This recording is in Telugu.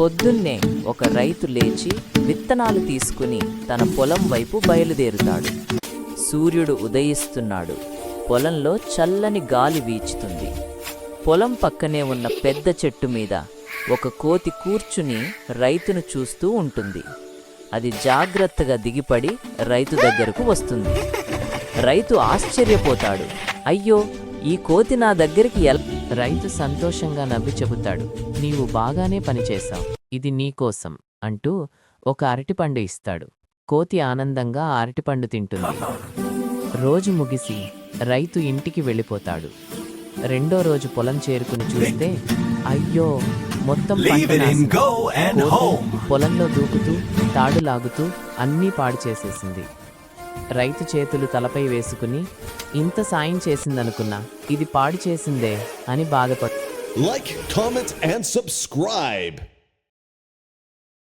పొద్దున్నే ఒక రైతు లేచి విత్తనాలు తీసుకుని తన పొలం వైపు బయలుదేరుతాడు. సూర్యుడు ఉదయిస్తున్నాడు. పొలంలో చల్లని గాలి వీచుతుంది. పొలం పక్కనే ఉన్న పెద్ద చెట్టు మీద ఒక కోతి కూర్చుని రైతును చూస్తూ ఉంటుంది. అది జాగ్రత్తగా దిగిపడి రైతు దగ్గరకు వస్తుంది. రైతు ఆశ్చర్యపోతాడు. అయ్యో ఈ కోతి నా దగ్గరికి ఎల్ రైతు సంతోషంగా నవ్వి చెబుతాడు. నీవు బాగానే పనిచేశావు. ఇది నీకోసం అంటూ ఒక అరటిపండు ఇస్తాడు. కోతి ఆనందంగా అరటిపండు తింటుంది. రోజు ముగిసి రైతు ఇంటికి వెళ్ళిపోతాడు. రెండో రోజు పొలం చేరుకుని చూస్తే అయ్యో మొత్తం. పొలంలో దూకుతూ తాడు లాగుతూ అన్నీ పాడు చేసేసింది. రైతు చేతులు తలపై వేసుకుని ఇంత సాయం చేసిందనుకున్నా ఇది పాడు చేసిందే అని బాధపడు లైక్ కామెంట్ అండ్ సబ్స్క్రైబ్